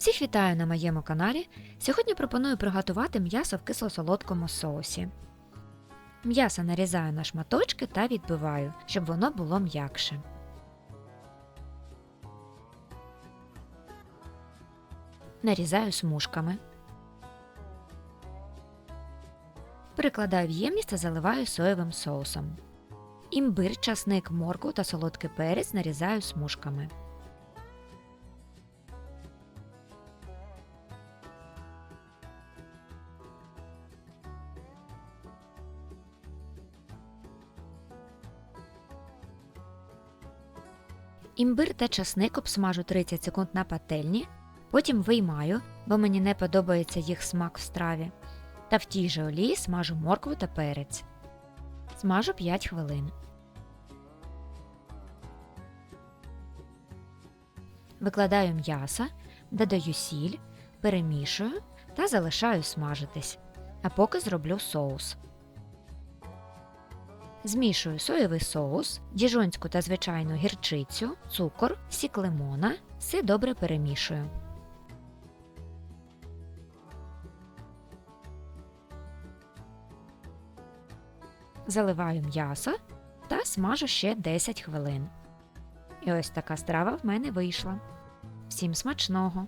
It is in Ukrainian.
Всіх вітаю на моєму каналі. Сьогодні пропоную приготувати м'ясо в кисло-солодкому соусі. М'ясо нарізаю на шматочки та відбиваю, щоб воно було м'якше. Нарізаю смужками. Перекладаю в ємність та заливаю соєвим соусом. Імбир, часник, моркву та солодкий перець нарізаю смужками. Імбир та часник обсмажу 30 секунд на пательні, потім виймаю, бо мені не подобається їх смак в страві. Та в тій же олії смажу моркву та перець. Смажу 5 хвилин. Викладаю м'ясо, додаю сіль, перемішую та залишаю смажитись. А поки зроблю соус. Змішую соєвий соус, діжонську та звичайну гірчицю, цукор, сік лимона, все добре перемішую. Заливаю м'ясо та смажу ще 10 хвилин. І ось така страва в мене вийшла. Всім смачного!